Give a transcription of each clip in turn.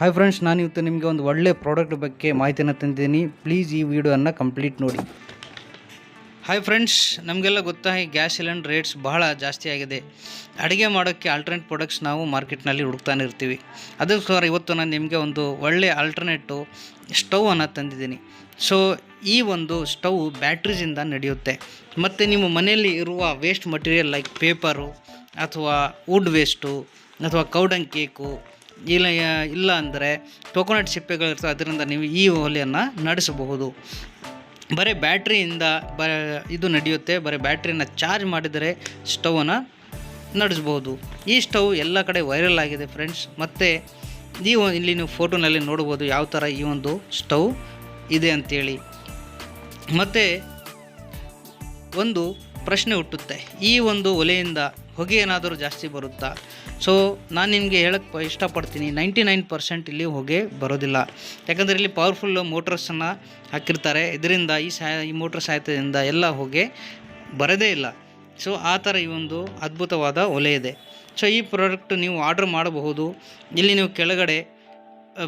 Hi friends ನಾನು ಇವತ್ತು ನಿಮಗೆ ಒಂದು ಒಳ್ಳೆ ಪ್ರಾಡಕ್ಟ್ ಬಗ್ಗೆ ಮಾಹಿತಿಯನ್ನು ತಂದಿದ್ದೀನಿ. ಪ್ಲೀಸ್ ಈ ವಿಡಿಯೋವನ್ನು ಕಂಪ್ಲೀಟ್ ನೋಡಿ. ಹಾಯ್ ಫ್ರೆಂಡ್ಸ್ ನಮಗೆಲ್ಲ ಗೊತ್ತಾ ಈ ಗ್ಯಾಸ್ ಸಿಲಿಂಡರ್ ರೇಟ್ಸ್ ಬಹಳ ಜಾಸ್ತಿ ಆಗಿದೆ. ಅಡುಗೆ ಮಾಡೋಕ್ಕೆ ಆಲ್ಟರ್ನೇಟ್ ಪ್ರಾಡಕ್ಟ್ಸ್ ನಾವು ಮಾರ್ಕೆಟ್ನಲ್ಲಿ ಹುಡುಕ್ತಾನೆ ಇರ್ತೀವಿ. ಅದಕ್ಕೋಸ್ಕರ ಇವತ್ತು ನಾನು ನಿಮಗೆ ಒಂದು ಒಳ್ಳೆ ಆಲ್ಟರ್ನೇಟು ಸ್ಟವನ್ನು ತಂದಿದ್ದೀನಿ. ಸೊ ಈ ಒಂದು ಸ್ಟವ್ ಬ್ಯಾಟ್ರೀಸಿಂದ ನಡೆಯುತ್ತೆ. ಮತ್ತು ನಿಮ್ಮ ಮನೆಯಲ್ಲಿ ಇರುವ ವೇಸ್ಟ್ ಮಟೀರಿಯಲ್ ಲೈಕ್ ಪೇಪರು ಅಥವಾ ವುಡ್ ವೇಸ್ಟು ಅಥವಾ ಕೌಡಂಗ್ ಕೇಕು ಇಲ್ಲ ಇಲ್ಲ ಅಂದರೆ ಟೋಕೋನಟ್ ಸಿಪ್ಪೆಗಳಿರ್ತವೆ ಅದರಿಂದ ನೀವು ಈ ಒಲೆಯನ್ನು ನಡೆಸಬಹುದು. ಬರೀ ಬ್ಯಾಟ್ರಿಯಿಂದ ಬ, ಇದು ನಡೆಯುತ್ತೆ. ಬರೀ ಬ್ಯಾಟ್ರಿಯನ್ನು ಚಾರ್ಜ್ ಮಾಡಿದರೆ ಸ್ಟವನ್ನು ನಡೆಸ್ಬೋದು ಈ ಸ್ಟವ್ ಎಲ್ಲ ಕಡೆ ವೈರಲ್ ಆಗಿದೆ ಫ್ರೆಂಡ್ಸ್ ಮತ್ತು ಈ ಇಲ್ಲಿ ನೀವು ಫೋಟೋನಲ್ಲಿ ನೋಡ್ಬೋದು ಯಾವ ಥರ ಈ ಒಂದು ಸ್ಟವ್ ಇದೆ ಅಂತೇಳಿ. ಮತ್ತು ಒಂದು ಪ್ರಶ್ನೆ ಹುಟ್ಟುತ್ತೆ. ಈ ಒಂದು ಒಲೆಯಿಂದ ಹೊಗೆ ಏನಾದರೂ ಜಾಸ್ತಿ ಬರುತ್ತಾ? ಸೊ ನಾನು ನಿಮಗೆ ಹೇಳಕ್ಕೆ ಇಷ್ಟಪಡ್ತೀನಿ. ನೈಂಟಿ ನೈನ್ ಪರ್ಸೆಂಟ್ ಇಲ್ಲಿ ಹೊಗೆ ಬರೋದಿಲ್ಲ. ಯಾಕಂದರೆ ಇಲ್ಲಿ ಪವರ್ಫುಲ್ ಮೋಟರ್ಸನ್ನು ಹಾಕಿರ್ತಾರೆ. ಇದರಿಂದ ಈ ಸಹಾಯ ಈ ಮೋಟ್ರ್ ಸಹಾಯದಿಂದ ಎಲ್ಲ ಹೊಗೆ ಬರೋದೇ ಇಲ್ಲ. ಸೊ ಆ ಥರ ಈ ಒಂದು ಅದ್ಭುತವಾದ ಒಲೆ ಇದೆ. ಸೊ ಈ ಪ್ರಾಡಕ್ಟ್ ನೀವು ಆರ್ಡ್ರ್ ಮಾಡಬಹುದು. ಇಲ್ಲಿ ನೀವು ಕೆಳಗಡೆ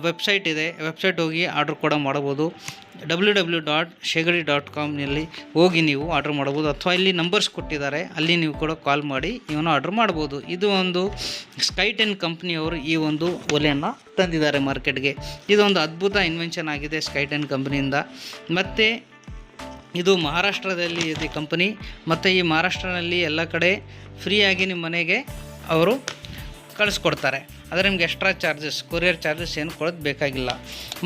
ವೆಬ್ಸೈಟ್ ಇದೆ. ವೆಬ್ಸೈಟ್ ಹೋಗಿ ಆರ್ಡ್ರ್ ಕೂಡ ಮಾಡಬಹುದು. W W dot Shegadi dot ಕಾಮ್ನಲ್ಲಿ ಹೋಗಿ ನೀವು ಆರ್ಡ್ರ್ ಮಾಡ್ಬೋದು. ಅಥವಾ ಇಲ್ಲಿ ನಂಬರ್ಸ್ ಕೊಟ್ಟಿದ್ದಾರೆ. ಅಲ್ಲಿ ನೀವು ಕೂಡ ಕಾಲ್ ಮಾಡಿ ಇವನು ಆರ್ಡ್ರ್ ಮಾಡ್ಬೋದು. ಇದು ಒಂದು ಸ್ಕೈ ಟೆನ್ ಕಂಪ್ನಿಯವರು ಈ ಒಂದು ಒಲೆಯನ್ನು ತಂದಿದ್ದಾರೆ ಮಾರ್ಕೆಟ್ಗೆ. ಇದೊಂದು ಅದ್ಭುತ ಇನ್ವೆನ್ಷನ್ ಆಗಿದೆ ಸ್ಕೈ ಟೆನ್ ಕಂಪ್ನಿಯಿಂದ. ಮತ್ತು ಇದು ಮಹಾರಾಷ್ಟ್ರದಲ್ಲಿ ಇದೆ ಕಂಪನಿ. ಮತ್ತು ಈ ಮಹಾರಾಷ್ಟ್ರನಲ್ಲಿ ಎಲ್ಲ ಕಡೆ ಫ್ರೀಯಾಗಿ ನಿಮ್ಮ ಮನೆಗೆ ಅವರು ಕಳಿಸ್ಕೊಡ್ತಾರೆ. ಆದರೆ ನಿಮ್ಗೆ ಎಕ್ಸ್ಟ್ರಾ ಚಾರ್ಜಸ್ ಕೊರಿಯರ್ ಚಾರ್ಜಸ್ ಏನು ಕೊಡೋದು ಬೇಕಾಗಿಲ್ಲ.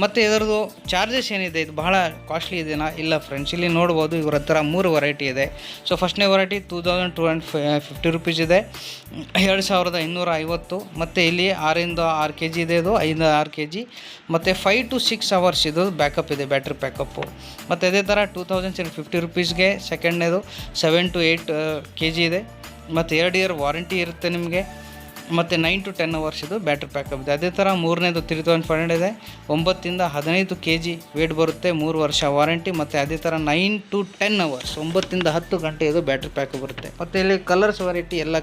ಮತ್ತು ಇದರದ್ದು ಚಾರ್ಜಸ್ ಏನಿದೆ? ಇದು ಬಹಳ ಕಾಸ್ಟ್ಲಿ ಇದೆಯಾ ಇಲ್ಲ ಫ್ರೆಂಡ್ಸ್ ಇಲ್ಲಿ ನೋಡ್ಬೋದು ಇವ್ರ ಹತ್ರ ಮೂರು ವೆರೈಟಿ ಇದೆ. ಸೊ ಫಸ್ಟ್ನೇ variety two thousand two and fifty rupees ಇದೆ. ಎರಡು ಸಾವಿರದ ಇನ್ನೂರ ಐವತ್ತು. ಮತ್ತು ಇಲ್ಲಿ ಆರಿಂದ ಆರು ಕೆ ಜಿ ಇದೆ ಇದು, ಐದು ಆರು ಕೆ ಜಿ ಮತ್ತು ಫೈವ್ ಟು ಸಿಕ್ಸ್ ಅವರ್ಸ್ ಇದು ಬ್ಯಾಕಪ್ ಇದೆ ಬ್ಯಾಟ್ರಿ ಬ್ಯಾಕಪ್ಪು ಮತ್ತು ಅದೇ ಥರ ಟೂ ತೌಸಂಡ್ ಫಿಫ್ಟಿ ರುಪೀಸ್ಗೆ ಸೆಕೆಂಡ್ನೇದು seven to eight K G ಇದೆ. ಮತ್ತು ಎರಡು ಇಯರ್ ವಾರಂಟಿ ಇರುತ್ತೆ ನಿಮಗೆ. ಮತ್ತು nine to ten hours battery backup ಇದೆ ಅದೇ ಥರ ಮೂರನೇದು ತ್ರೀ ತೌಸಂಡ್ ಫೈವ್ ಹಂಡ್ರೆಡ್ ಇದೆ. ಒಂಬತ್ತಿಂದ ಹದಿನೈದು ಕೆ ಜಿ ವೇಟ್ ಬರುತ್ತೆ, ಮೂರು ವರ್ಷ ವಾರಂಟಿ ಮತ್ತು ಅದೇ ಥರ ನೈನ್ ಟು ಟೆನ್ ಅವರ್ಸ್ ಒಂಬತ್ತಿಂದ ಹತ್ತು ಗಂಟೆ ಇದು ಬ್ಯಾಟ್ರಿ ಪ್ಯಾಕಪ್ ಬರುತ್ತೆ. ಮತ್ತು ಇಲ್ಲಿ ಕಲರ್ಸ್ ವೆರೈಟಿ ಎಲ್ಲ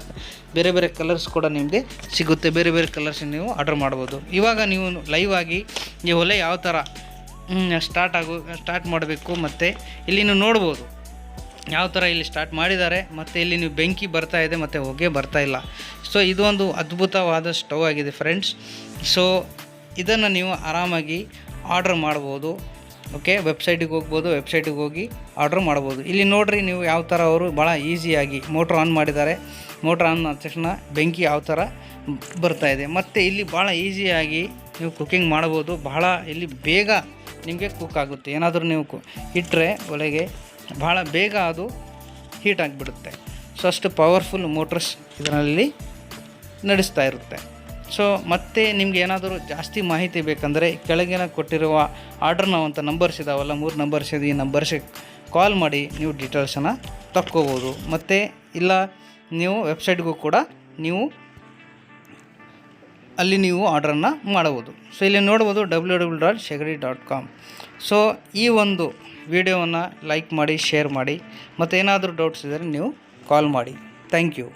ಬೇರೆ ಬೇರೆ ಕಲರ್ಸ್ ಕೂಡ ನಿಮಗೆ ಸಿಗುತ್ತೆ. ಬೇರೆ ಬೇರೆ ಕಲರ್ಸ್ ನೀವು ಆರ್ಡರ್ ಮಾಡ್ಬೋದು. ಇವಾಗ ನೀವು ಲೈವ್ ಆಗಿ ಈ ಒಲೆ ಯಾವ ಥರ ಸ್ಟಾರ್ಟ್ ಆಗೋ ಸ್ಟಾರ್ಟ್ ಮಾಡಬೇಕು ಮತ್ತು ಇಲ್ಲಿ ನೀವು ನೋಡ್ಬೋದು. ಯಾವ ಥರ ಇಲ್ಲಿ ಸ್ಟಾರ್ಟ್ ಮಾಡಿದ್ದಾರೆ, ಮತ್ತು ಇಲ್ಲಿ ನೀವು ಬೆಂಕಿ ಬರ್ತಾ ಇದೆ, ಮತ್ತು ಹೊಗೆ ಬರ್ತಾ ಇಲ್ಲ. ಸೊ ಇದೊಂದು ಅದ್ಭುತವಾದ ಸ್ಟವ್ ಆಗಿದೆ ಫ್ರೆಂಡ್ಸ್ ಸೊ ಇದನ್ನು ನೀವು ಆರಾಮಾಗಿ ಆರ್ಡ್ರ್ ಮಾಡ್ಬೋದು. ಓಕೆ ವೆಬ್ಸೈಟಿಗೆ ಹೋಗ್ಬೋದು ವೆಬ್ಸೈಟಿಗೆ ಹೋಗಿ ಆರ್ಡ್ರ್ ಮಾಡ್ಬೋದು. ಇಲ್ಲಿ ನೋಡ್ರಿ ನೀವು ಯಾವ ಥರ ಅವರು ಭಾಳ ಈಸಿಯಾಗಿ ಮೋಟ್ರ್ ಆನ್ ಮಾಡಿದ್ದಾರೆ. ಮೋಟ್ರ್ ಆನ್ ಆದ ತಕ್ಷಣ ಬೆಂಕಿ ಯಾವ ಥರ ಬರ್ತಾ ಇದೆ. ಮತ್ತು ಇಲ್ಲಿ ಭಾಳ ಈಸಿಯಾಗಿ ನೀವು ಕುಕ್ಕಿಂಗ್ ಮಾಡ್ಬೋದು. ಬಹಳ ಇಲ್ಲಿ ಬೇಗ ನಿಮಗೆ ಕುಕ್ ಆಗುತ್ತೆ. ಏನಾದರೂ ನೀವು ಕು ಇಟ್ಟರೆ ಒಲೆಗೆ ಭಾಳ ಬೇಗ ಅದು ಹೀಟ್ ಆಗಿಬಿಡುತ್ತೆ. ಸೊ ಅಷ್ಟು ಪವರ್ಫುಲ್ ಮೋಟ್ರಸ್ ಇದರಲ್ಲಿ ನಡೆಸ್ತಾ ಇರುತ್ತೆ. ಸೊ ಮತ್ತೆ ನಿಮ್ಗೆ ಏನಾದರೂ ಜಾಸ್ತಿ ಮಾಹಿತಿ ಬೇಕಂದರೆ ಕೆಳಗಿನ ಕೊಟ್ಟಿರುವ ಆರ್ಡ್ರ್ ಅಂತ ನಂಬರ್ಸ್ ಇದಾವಲ್ಲ ಮೂರು ನಂಬರ್ಸ್ ಇದೆ ಈ ನಂಬರ್ಸಿಗೆ ಕಾಲ್ ಮಾಡಿ, ನೀವು ಡೀಟೇಲ್ಸನ್ನು ತಕ್ಕೋಬೋದು. ಮತ್ತು, ಇಲ್ಲ, ನೀವು ವೆಬ್ಸೈಟ್ಗೂ ಕೂಡ ನೀವು ಅಲ್ಲಿ ನೀವು ಆರ್ಡ್ರನ್ನು ಮಾಡಬಹುದು. ಸೊ ಇಲ್ಲಿ ನೋಡ್ಬೋದು W W dot Shegadi dot com so ಈ ಒಂದು ವಿಡಿಯೋವನ್ನು ಲೈಕ್ ಮಾಡಿ ಶೇರ್ ಮಾಡಿ ಮತ್ತೇನಾದರೂ ಡೌಟ್ಸ್ ಇದ್ದರೆ ನೀವು ಕಾಲ್ ಮಾಡಿ. Thank you